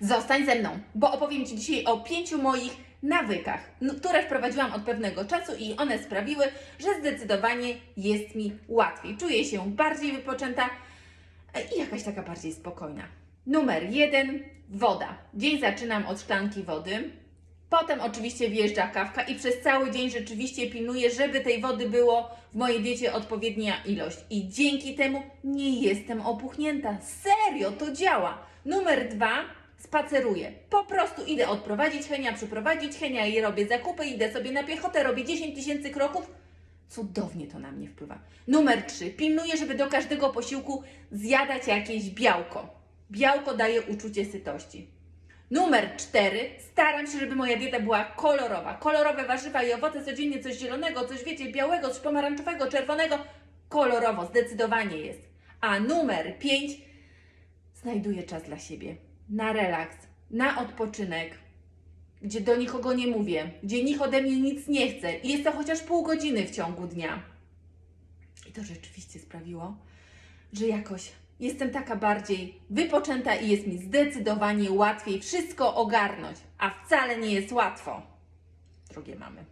Zostań ze mną, bo opowiem Ci dzisiaj o pięciu moich nawykach, które wprowadziłam od pewnego czasu i one sprawiły, że zdecydowanie jest mi łatwiej. Czuję się bardziej wypoczęta e, i jakaś taka bardziej spokojna. Numer jeden, woda. Dzień zaczynam od szklanki wody. Potem oczywiście wjeżdża kawka i przez cały dzień rzeczywiście pilnuję, żeby tej wody było w mojej diecie odpowiednia ilość. I dzięki temu nie jestem opuchnięta. Serio, to działa. Numer dwa, spaceruję. Po prostu idę odprowadzić Henia, przyprowadzić Henia i robię zakupy, idę sobie na piechotę, robię 10 tysięcy kroków. Cudownie to na mnie wpływa. Numer trzy, pilnuję, żeby do każdego posiłku zjadać jakieś białko. Białko daje uczucie sytości. Numer cztery. Staram się, żeby moja dieta była kolorowa. Kolorowe warzywa i owoce, codziennie coś zielonego, coś wiecie, białego, coś pomarańczowego, czerwonego. Kolorowo, zdecydowanie jest. A numer pięć. Znajduję czas dla siebie. Na relaks, na odpoczynek, gdzie do nikogo nie mówię, gdzie nikt ode mnie nic nie chce. I jest to chociaż pół godziny w ciągu dnia. I to rzeczywiście sprawiło, że jakoś jestem taka bardziej wypoczęta i jest mi zdecydowanie łatwiej wszystko ogarnąć, a wcale nie jest łatwo. Drogie mamy.